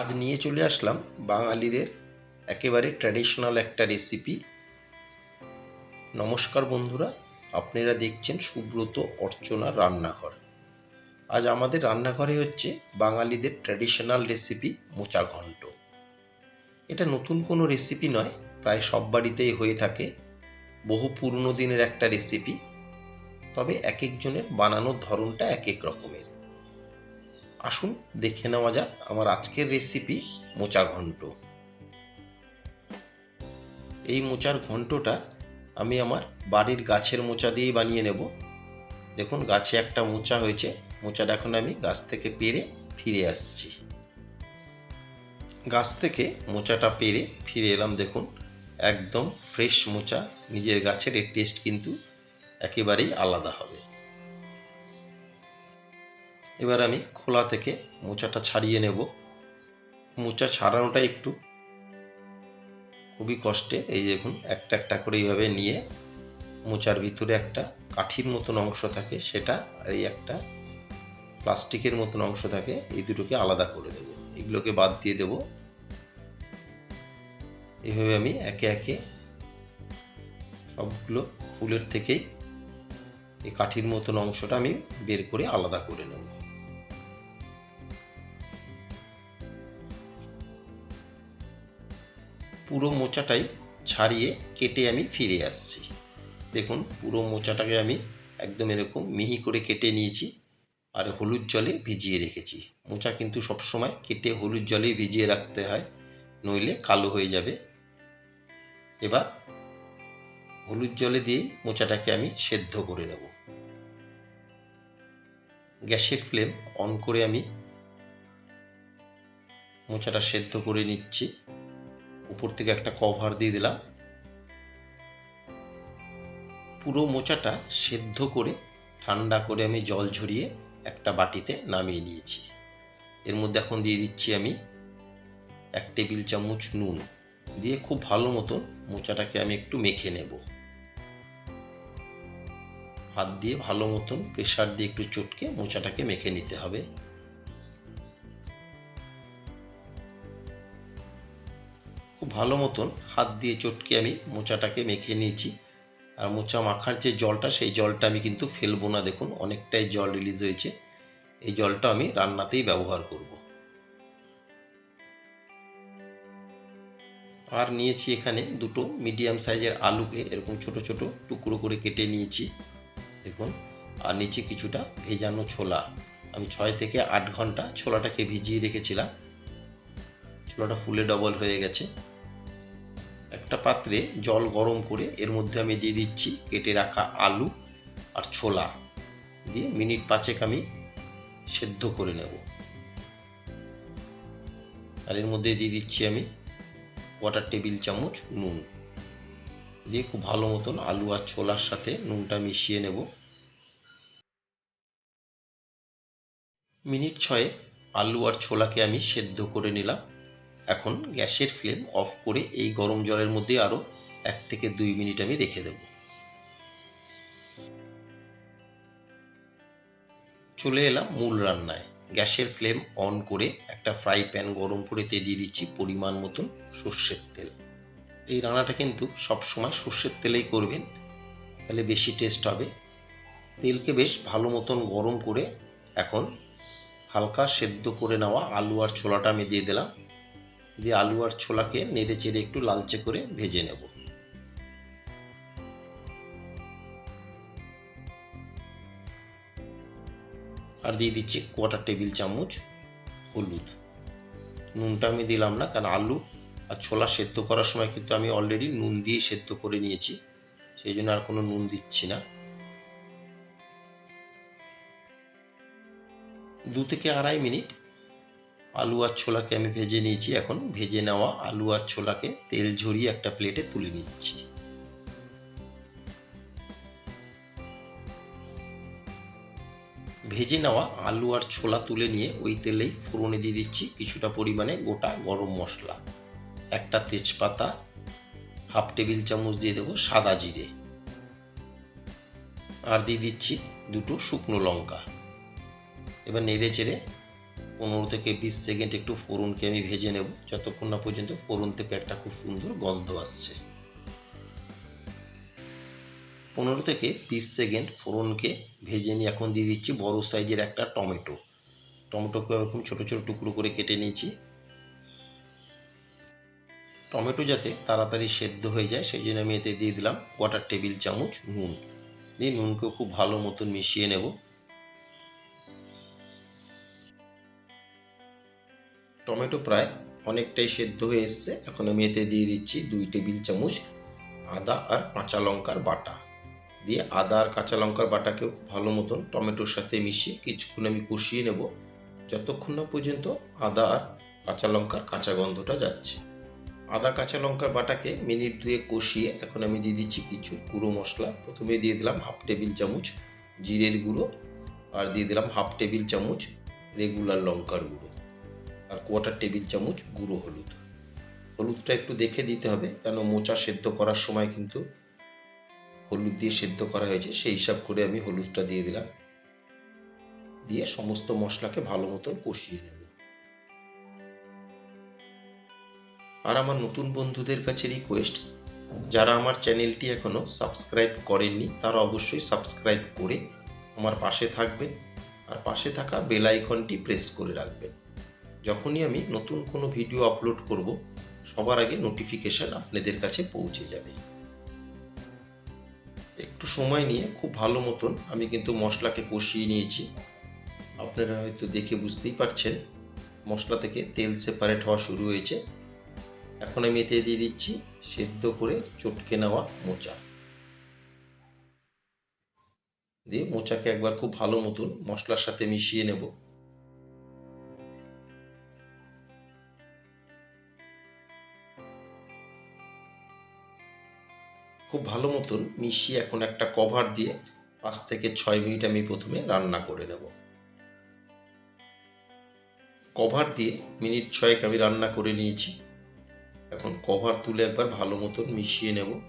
আজ নিয়ে চলে আসলাম বাঙালিদের একেবারে ট্র্যাডিশনাল একটা রেসিপি নমস্কার বন্ধুরা, আপনারা দেখছেন সুব্রত অর্চনা রান্নাঘর। আজ আমাদের রান্নাঘরে হচ্ছে বাঙালিদের ট্র্যাডিশনাল রেসিপি মোচা ঘন্ট। এটা নতুন কোনো রেসিপি নয়, প্রায় সব বাড়িতেই হয়ে থাকে। বহু পুরনো দিনের একটা রেসিপি তবে এক একজনের বানানোর ধরনটা এক এক রকমের। আসুন দেখে নেওয়া যাক আমার আজকের রেসিপি মোচা ঘন্ট। এই মোচার ঘন্টটা আমি আমার বাড়ির গাছের মোচা দিয়েই বানিয়ে নেব। দেখুন গাছে একটা মোচা হয়েছে, মোচাটা এখন আমি গাছ থেকে পেরে ফিরে আসছি। গাছ থেকে মোচাটা পেরে ফিরে এলাম, দেখুন একদম ফ্রেশ মোচা, নিজের গাছের এর টেস্ট কিন্তু একেবারেই আলাদা হবে। এবার আমি খোলা থেকে মোচাটা ছাড়িয়ে নেব। মোচা ছাড়ানোটা একটু খুবই কষ্টের এই দেখুন, একটা একটা করে এইভাবে নিয়ে মোচার ভিতরে একটা কাঠির মতন অংশ থাকে, সেটা আর এই একটা প্লাস্টিকের মতন অংশ থাকে, এই দুটোকে আলাদা করে দেব। এগুলোকে বাদ দিয়ে দেব। এইভাবে আমি একে একে সবগুলো ফুলের থেকেই এই কাঠির মতন অংশটা আমি বের করে আলাদা করে নেব। পুরো মোচাটাই ছাড়িয়ে কেটে আমি ফিরে আসছি। দেখুন, পুরো মোচাটাকে আমি একদম এরকম মিহি করে কেটে নিয়েছি আর হলুদ জলে ভিজিয়ে রেখেছি। মোচা কিন্তু সবসময় কেটে হলুদ জলে ভিজিয়ে রাখতে হয়, নইলে কালো হয়ে যাবে। এবার হলুদ জলে দিয়ে মোচাটাকে আমি সেদ্ধ করে নেব। গ্যাসের ফ্লেম অন করে আমি মোচাটা সেদ্ধ করে নিচ্ছি। উপর থেকে একটা কভার দিয়ে দিলাম। পুরো মোচাটা সেদ্ধ করে, ঠান্ডা করে আমি জল ঝরিয়ে একটা বাটিতে নামিয়ে নিয়েছি। এর মধ্যে এখন দিয়ে দিচ্ছি আমি এক টেবিল চামচ নুন। দিয়ে খুব ভালো মতন মোচাটাকে আমি একটু মেখে নেব। হাত দিয়ে ভালো মতন প্রেশার দিয়ে একটু চটকে মোচাটাকে মেখে নিতে হবে। ভালো মতন হাত দিয়ে চটকে আমি মোচাটাকে মেখে নিয়েছি। আর মোচা মাখার যে জলটা, সেই জলটা আমি কিন্তু ফেলব না। দেখুন, অনেকটাই জল রিলিজ হয়েছে। এই জলটা আমি রান্নাতেই ব্যবহার করব। আর নিয়েছি এখানে দুটো মিডিয়াম সাইজের আলুকে এরকম ছোট ছোট টুকরো করে কেটে নিয়েছি। দেখুন, আর নিচে কিছুটা ভেজানো ছোলা। আমি ছয় থেকে আট ঘণ্টা ছোলাটাকে ভিজিয়ে রেখেছিলাম। ছোলাটা ফুলে ডবল হয়ে গেছে। একটা পাত্রে জল গরম করে এর মধ্যে আমি দিয়ে দিচ্ছি, কেটে রাখা আলু আর ছোলা দিয়ে মিনিট পাঁচেক আমি সেদ্ধ করে নেব। আর এর মধ্যে দিয়ে দিচ্ছি আমি কোয়াটার টেবিল চামচ নুন। দিয়ে খুব ভালো মতন আলু আর ছোলার সাথে নুনটা মিশিয়ে নেব। মিনিট ছয়ে আলু আর ছোলাকে আমি সেদ্ধ করে নিলাম। এখন গ্যাসের ফ্লেম অফ করে এই গরম জলের মধ্যে আরও এক থেকে দুই মিনিট আমি রেখে দেব। চলে এলাম মূল রান্নায়। গ্যাসের ফ্লেম অন করে একটা ফ্রাই প্যান গরম করে তে দিয়ে দিচ্ছি পরিমাণ মতন সর্ষের তেল। এই রান্নাটা কিন্তু সবসময় সর্ষের তেলেই করবেন। তাহলে বেশি টেস্ট হবে। তেলকে বেশ ভালো মতন গরম করে এখন হালকা সেদ্ধ করে নেওয়া আলু আর ছোলাটা আমি দিয়ে দিলাম। দিয়ে আলু আর ছোলাকে নেড়ে চেড়ে একটু লালচে করে ভেজে নেব। আর দিয়ে দিচ্ছি কোয়াটার টেবিল চামচ হলুদ। নুনটা আমি দিলাম না, কারণ আলু আর ছোলা সেদ্ধ করার সময় কিন্তু আমি অলরেডি নুন দিয়ে সেদ্ধ করে নিয়েছি, সেই জন্য আর কোনো নুন দিচ্ছি না। দু থেকে আড়াই মিনিট আলু আর ছোলাকে আমি ভেজে নিয়েছি এখন। ভেজে নেওয়া আলু আর ছোলাকে তেল ঝরিয়ে একটা প্লেটে তুলে নিচ্ছি। ভেজে নেওয়া আলু আর ছোলা তুলে নিয়ে ওই তেলেই ফোড়নে দিয়ে দিচ্ছি কিছুটা পরিমাণে গোটা গরম মশলা। একটা তেজপাতা, হাফ টেবিল চামচ দিয়ে দেবো সাদা জিরে। আর দিয়ে দিচ্ছি দুটো শুকনো লঙ্কা। এবার নেড়ে চেড়ে পনেরো থেকে বিশ সেকেন্ড একটু ফোড়নকে আমি ভেজে নেব। যতক্ষণ না পর্যন্ত ফোড়ন থেকে একটা খুব সুন্দর গন্ধ আসছে। পনেরো থেকে বিশ সেকেন্ড ফোড়নকে ভেজে নিয়ে এখন দিয়ে দিচ্ছি বড় সাইজের একটা টমেটো। টমেটোকে এরকম ছোটো ছোটো টুকরো করে কেটে নিয়েছি। টমেটো যাতে তাড়াতাড়ি সেদ্ধ হয়ে যায়, সেই জন্য আমি এতে দিয়ে দিলাম কোয়াটার টেবিল চামচ নুন। দিয়ে নুনকেও খুব ভালো মতন মিশিয়ে নেব। টমেটো প্রায় অনেকটাই সেদ্ধ হয়ে এসছে। এখন আমি এতে দিয়ে দিচ্ছি দুই টেবিল চামচ আদা আর কাঁচা লঙ্কার বাটা। দিয়ে আদা আর কাঁচা লঙ্কার বাটাকেও ভালো মতন টমেটোর সাথে মিশিয়ে কিছুক্ষণ আমি কষিয়ে নেব। যতক্ষণ না পর্যন্ত আদা আর কাঁচা লঙ্কার কাঁচা গন্ধটা যাচ্ছে। আদা, কাঁচা লঙ্কার বাটাকে মিনিট দুয়ে কষিয়ে এখন আমি দিয়ে দিচ্ছি কিছু গুঁড়ো মশলা। প্রথমে দিয়ে দিলাম হাফ টেবিল চামচ জিরের গুঁড়ো আর দিয়ে দিলাম হাফ টেবিল চামচ রেগুলার লঙ্কার গুঁড়ো। আর কোয়াটার টেবিল চামচ গুঁড়ো হলুদ। হলুদটা একটু দেখে দিতে হবে, কেন মোচা সেদ্ধ করার সময় কিন্তু হলুদ দিয়ে সেদ্ধ করা হয়েছে, সেই হিসাব করে আমি হলুদটা দিয়ে দিলাম। দিয়ে সমস্ত মশলাকে ভালো মতন কষিয়ে নেব। আর আমার নতুন বন্ধুদের কাছে রিকোয়েস্ট যারা আমার চ্যানেলটি এখনও সাবস্ক্রাইব করেননি, তারা অবশ্যই সাবস্ক্রাইব করে আমার পাশে থাকবেন, আর পাশে থাকা বেল আইকনটি প্রেস করে রাখবেন। যখনই আমি নতুন কোনো ভিডিও আপলোড করব, সবার আগে নোটিফিকেশান আপনাদের কাছে পৌঁছে যাবে। একটু সময় নিয়ে খুব ভালো মতন আমি কিন্তু মশলাকে কষিয়ে নিয়েছি। আপনারা হয়তো দেখে বুঝতেই পারছেন, মশলা থেকে তেল সেপারেট হওয়া শুরু হয়েছে। এখন আমি এতে দিয়ে দিচ্ছি সেদ্ধ করে চটকে নেওয়া মোচা। দিয়ে মোচাকে একবার খুব ভালো মতন মশলার সাথে মিশিয়ে নেব। খুব ভালো মতন মিশিয়ে এখন একটা কভার দিয়ে পাঁচ থেকে ছয় মিনিট আমি প্রথমে রান্না করে নেব। কভার দিয়ে মিনিট ছয়েক আমি রান্না করে নিয়েছি। এখন কভার তুলে একবার ভালো মতন মিশিয়ে নেব।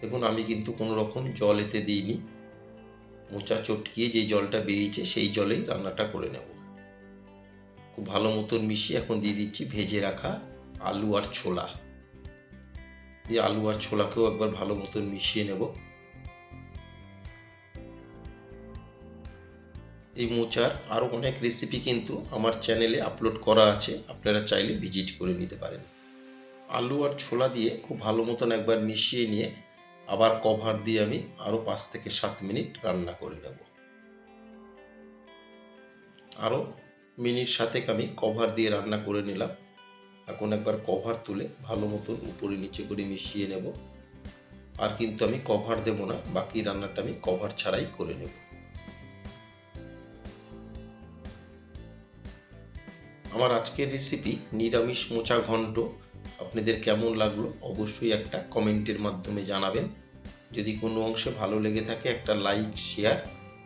দেখুন, আমি কিন্তু কোনো রকম জল এতে দিইনি। মোচা চটকিয়ে যে জলটা বেরিয়েছে, সেই জলেই রান্নাটা করে নেব। খুব ভালো মতন মিশিয়ে এখন দিয়ে দিচ্ছি ভেজে রাখা আলু আর ছোলা। দিয়ে আলু আর ছোলাকেও একবার ভালো মতন মিশিয়ে নেব। এই মোচার আরও অনেক রেসিপি কিন্তু আমার চ্যানেলে আপলোড করা আছে, আপনারা চাইলে ভিজিট করে নিতে পারেন। আলু আর ছোলা দিয়ে খুব ভালো মতন একবার মিশিয়ে নিয়ে আবার কভার দিয়ে আমি আরও পাঁচ থেকে সাত মিনিট রান্না করে নেব। আরও মিনিট সাতেক আমি কভার দিয়ে রান্না করে নিলাম। এখন একবার কভার তুলে ভালো মতন উপরে নিচে করে মিশিয়ে নেব। আর কিন্তু আমি কভার দেব না, বাকি রান্নাটা আমি কভার ছাড়াই করে নেব। আমার আজকের রেসিপি নিরামিষ মোচা ঘন্ট। আপনাদের কেমন লাগল অবশ্যই একটা কমেন্টের মাধ্যমে জানাবেন। যদি কোনো অংশে ভালো লেগে থাকে একটা লাইক শেয়ার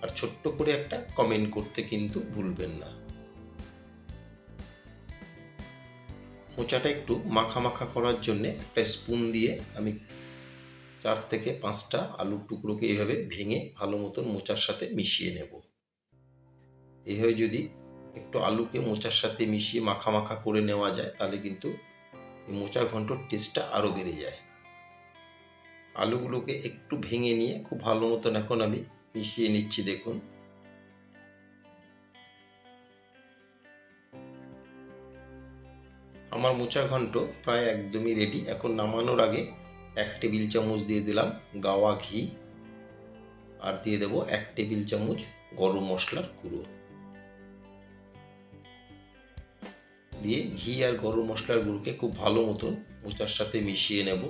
আর ছোট্ট করে একটা কমেন্ট করতে কিন্তু ভুলবেন না। মোচাটা একটু মাখা মাখা করার জন্যে একটা স্পুন দিয়ে আমি চার থেকে পাঁচটা আলুর টুকরোকে এইভাবে ভেঙে ভালো মতন মোচার সাথে মিশিয়ে নেব। এইভাবে যদি একটু আলুকে মোচার সাথে মিশিয়ে মাখা মাখা করে নেওয়া যায়, তাহলে কিন্তু এই মোচা ঘন্টর টেস্টটা আরও বেড়ে যায়। আলুগুলোকে একটু ভেঙে নিয়ে খুব ভালো মতন এখন আমি মিশিয়ে নিচ্ছি, দেখুন। আমার মোচা ঘন্ট প্রায় একদমই রেডি এখন নামানোর আগে এক টেবিল চামচ দিয়ে দিলাম গাওয়া ঘি আর দিয়ে দেব এক টেবিল চামচ গরম মশলার গুঁড়ো। দিয়ে ঘি আর গরম মশলার গুঁড়োকে খুব ভালো মতন মোচার সাথে মিশিয়ে নেব।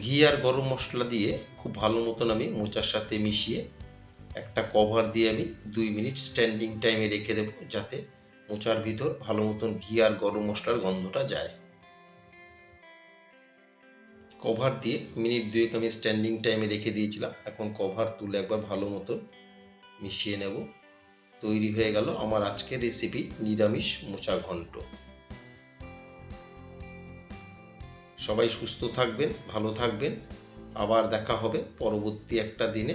ঘি আর গরম মশলা দিয়ে খুব ভালো মতন আমি মোচার সাথে মিশিয়ে একটা কভার দিয়ে আমি দুই মিনিট স্ট্যান্ডিং টাইমে রেখে দেবো, যাতে মোচার ভিতর ভালো মতন ঘি আর গরম মশলার গন্ধটা যায়। কভার দিয়ে মিনিট দুয়েক আমি স্ট্যান্ডিং টাইমে রেখে দিয়েছিলাম, এখন কভার তুলে একবার ভালো মতন মিশিয়ে নেব। তৈরি হয়ে গেল আমার আজকের রেসিপি নিরামিষ মোচা ঘন্ট। সবাই সুস্থ থাকবেন, ভালো থাকবেন, আবার দেখা হবে পরবর্তী একটা দিনে।